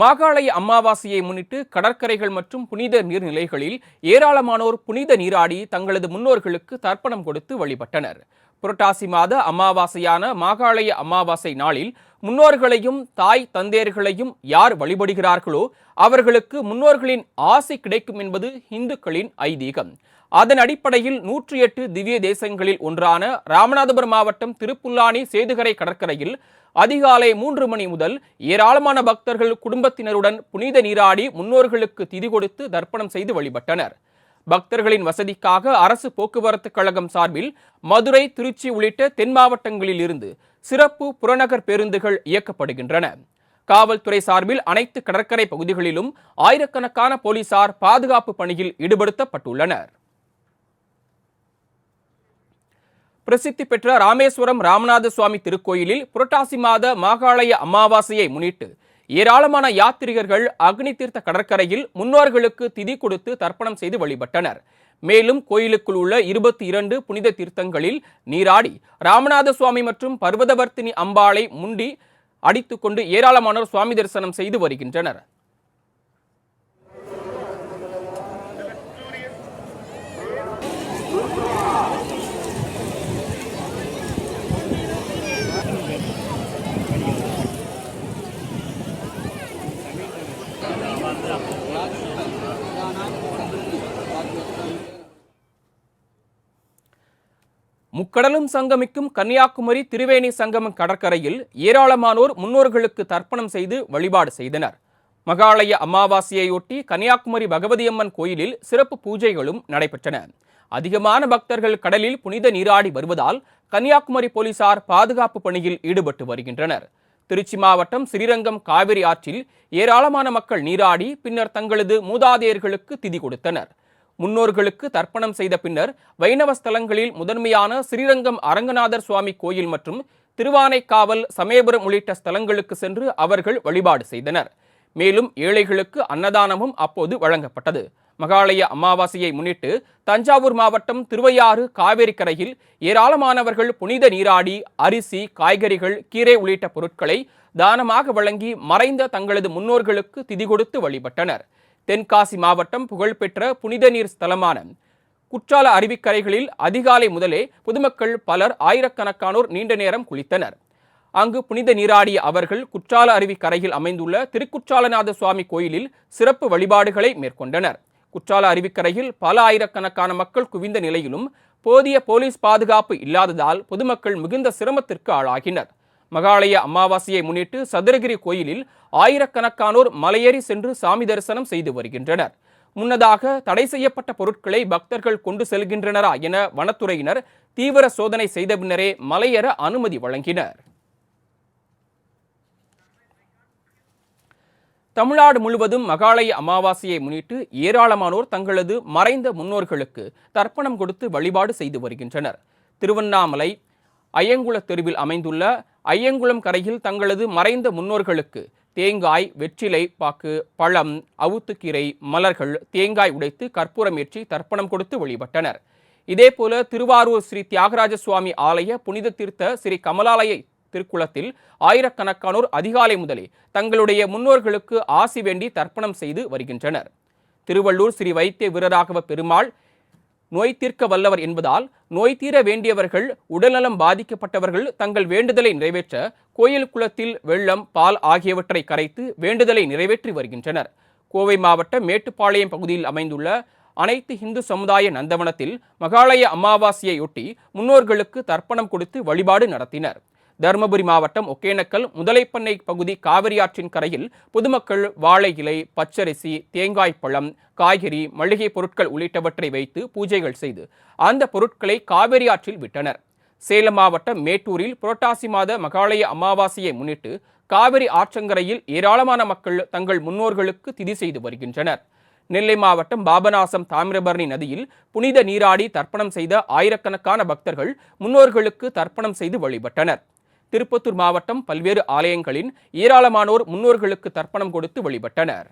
மாகாளய அமாவாசையை முன்னிட்டு கடற்கரைகள் மற்றும் புனித நீர்நிலைகளில் ஏராளமானோர் புனித நீராடி தங்களது முன்னோர்களுக்கு தர்ப்பணம் கொடுத்து வழிபட்டனர். புரட்டாசி மாத அமாவாசையான மாகாளய அமாவாசை நாளில் முன்னோர்களையும் தாய் தந்தையர்களையும் யார் வழிபடுகிறார்களோ அவர்களுக்கு முன்னோர்களின் ஆசை கிடைக்கும் என்பது இந்துக்களின் ஐதீகம். அதன் அடிப்படையில் நூற்றி எட்டு திவ்ய தேசங்களில் ஒன்றான ராமநாதபுரம் மாவட்டம் திருப்புல்லானி சேதுகரை கடற்கரையில் அதிகாலை மூன்று மணி முதல் ஏராளமான பக்தர்கள் குடும்பத்தினருடன் புனித நீராடி முன்னோர்களுக்கு திதி கொடுத்து தர்ப்பணம் செய்து வழிபட்டனர். பக்தர்களின் வசதிக்காக அரசு போக்குவரத்து கழகம் சார்பில் மதுரை திருச்சி உள்ளிட்ட தென் மாவட்டங்களில் இருந்து சிறப்பு புறநகர் பேருந்துகள் இயக்கப்படுகின்றன. காவல்துறை சார்பில் அனைத்து கடற்கரை பகுதிகளிலும் ஆயிரக்கணக்கான போலீசார் பாதுகாப்பு பணியில் ஈடுபடுத்தப்பட்டுள்ளனர். பிரசித்தி பெற்ற ராமேஸ்வரம் ராமநாத சுவாமி திருக்கோயிலில் புரட்டாசி மாத மாகாளய அமாவாசையை முன்னிட்டு ஏராளமான யாத்ரிகர்கள் அக்னி தீர்த்த கடற்கரையில் முன்னோர்களுக்கு திதி கொடுத்து தர்ப்பணம் செய்து வழிபட்டனர். மேலும் கோயிலுக்குள் உள்ள இருபத்தி இரண்டு புனித தீர்த்தங்களில் நீராடி ராமநாத சுவாமி மற்றும் பர்வதவர்த்தினி அம்பாளை முண்டி அடித்துக்கொண்டு ஏராளமானோர் சுவாமி தரிசனம் செய்து வருகின்றனர். முக்கடலும் சங்கமிக்கும் கன்னியாகுமரி திரிவேணி சங்கமம் கடற்கரையில் ஏராளமானோர் முன்னோர்களுக்கு தர்ப்பணம் செய்து வழிபாடு செய்தனர். மகாலய அமாவாசையையொட்டி கன்னியாகுமரி பகவதியம்மன் கோயிலில் சிறப்பு பூஜைகளும் நடைபெற்றன. அதிகமான பக்தர்கள் கடலில் புனித நீராடி வருவதால் கன்னியாகுமரி போலீசார் பாதுகாப்பு பணியில் ஈடுபட்டு வருகின்றனர். திருச்சி மாவட்டம் ஸ்ரீரங்கம் காவிரி ஆற்றில் ஏராளமான மக்கள் நீராடி பின்னர் தங்களது மூதாதையர்களுக்கு திதி கொடுத்தனர். முன்னோர்களுக்கு தர்ப்பணம் செய்த பின்னர் வைணவ ஸ்தலங்களில் முதன்மையான ஸ்ரீரங்கம் அரங்கநாதர் சுவாமி கோயில் மற்றும் திருவானைக்காவல் சமயபுரம் உள்ளிட்ட ஸ்தலங்களுக்கு சென்று அவர்கள் வழிபாடு செய்தனர். மேலும் ஏழைகளுக்கு அன்னதானமும் அப்போது வழங்கப்பட்டது. மகாலய அமாவாசையை முன்னிட்டு தஞ்சாவூர் மாவட்டம் திருவையாறு காவேரி கரையில் ஏராளமானவர்கள் புனித நீராடி அரிசி காய்கறிகள் கீரை உள்ளிட்ட பொருட்களை தானமாக வழங்கி மறைந்த தங்களது முன்னோர்களுக்கு திதி கொடுத்து வழிபட்டனர். தென்காசி மாவட்டம் புகழ்பெற்ற புனித நீர் ஸ்தலமான குற்றால அருவிக்கரைகளில் அதிகாலை முதலே பொதுமக்கள் பலர் ஆயிரக்கணக்கானோர் நீண்ட நேரம் குளித்தனர். அங்கு புனித நீராடிய அவர்கள் குற்றால அருவி கரையில் அமைந்துள்ள திருக்குற்றாலநாத சுவாமி கோயிலில் சிறப்பு வழிபாடுகளை மேற்கொண்டனர். குற்றால அருவிக்கரையில் பல ஆயிரக்கணக்கான மக்கள் குவிந்த நிலையிலும் போதிய போலீஸ் பாதுகாப்பு இல்லாததால் பொதுமக்கள் மிகுந்த சிரமத்திற்கு ஆளாகினர். மகாலய அமாவாசையை முன்னிட்டு சதுரகிரி கோயிலில் ஆயிரக்கணக்கானோர் மலையேறி சென்று சாமி தரிசனம் செய்து வருகின்றனர். முன்னதாக தடை செய்யப்பட்ட பொருட்களை பக்தர்கள் கொண்டு செல்கின்றனரா என வனத்துறையினர் தீவிர சோதனை செய்த பின்னரே மலையேற அனுமதி வழங்கினர். தமிழ்நாடு முழுவதும் மகாலய அமாவாசையை முன்னிட்டு ஏராளமானோர் தங்களது மறைந்த முன்னோர்களுக்கு தர்ப்பணம் கொடுத்து வழிபாடு செய்து வருகின்றனர். திருவண்ணாமலை ஐயங்குள தெருவில் அமைந்துள்ள ஐயங்குளம் கரையில் தங்களது மறைந்த முன்னோர்களுக்கு தேங்காய் வெற்றிலை பாக்கு பழம் அவுத்துக்கீரை மலர்கள் தேங்காய் உடைத்து கற்பூரம் ஏற்றி தர்ப்பணம் கொடுத்து வழிபட்டனர். இதேபோல திருவாரூர் ஸ்ரீ தியாகராஜ சுவாமி ஆலய புனித தீர்த்த ஸ்ரீ கமலாலய திருக்குளத்தில் ஆயிரக்கணக்கானோர் அதிகாலை முதலே தங்களுடைய முன்னோர்களுக்கு ஆசி வேண்டி தர்ப்பணம் செய்து வருகின்றனர். திருவள்ளூர் ஸ்ரீ வைத்திய வீரராகவ பெருமாள் நோய் தீர்க்க வல்லவர் என்பதால் நோய் தீர வேண்டியவர்கள் உடல்நலம் பாதிக்கப்பட்டவர்கள் தங்கள் வேண்டுதலை நிறைவேற்ற கோயில் குளத்தில் வெள்ளம் பால் ஆகியவற்றை கரைத்து வேண்டுதலை நிறைவேற்றி வருகின்றனர். கோவை மாவட்டம் மேட்டுப்பாளையம் பகுதியில் அமைந்துள்ள அனைத்து இந்து சமுதாய நந்தவனத்தில் மகாலய அமாவாசையையொட்டி முன்னோர்களுக்கு தர்ப்பணம் கொடுத்து வழிபாடு நடத்தினர். தருமபுரி மாவட்டம் ஒகேனக்கல் முதலைப்பண்ணை பகுதி காவிரி ஆற்றின் கரையில் பொதுமக்கள் வாழை இலை பச்சரிசி தேங்காய் பழம் காய்கறி மளிகை பொருட்கள் உள்ளிட்டவற்றை வைத்து பூஜைகள் செய்து அந்த பொருட்களை காவிரி ஆற்றில் விட்டனர். சேலம் மாவட்டம் மேட்டூரில் புரட்டாசி மாத மகாலய அமாவாசையை முன்னிட்டு காவிரி ஆற்றங்கரையில் ஏராளமான மக்கள் தங்கள் முன்னோர்களுக்கு திதி செய்து வருகின்றனர். நெல்லை மாவட்டம் பாபநாசம் தாமிரபரணி நதியில் புனித நீராடி தர்ப்பணம் செய்த ஆயிரக்கணக்கான பக்தர்கள் முன்னோர்களுக்கு தர்ப்பணம் செய்து வழிபட்டனர். திருப்பத்தூர் மாவட்டம் பல்வேறு ஆலயங்களின் ஏராளமானோர் முன்னோர்களுக்கு தர்ப்பணம் கொடுத்து வழிபட்டனர்.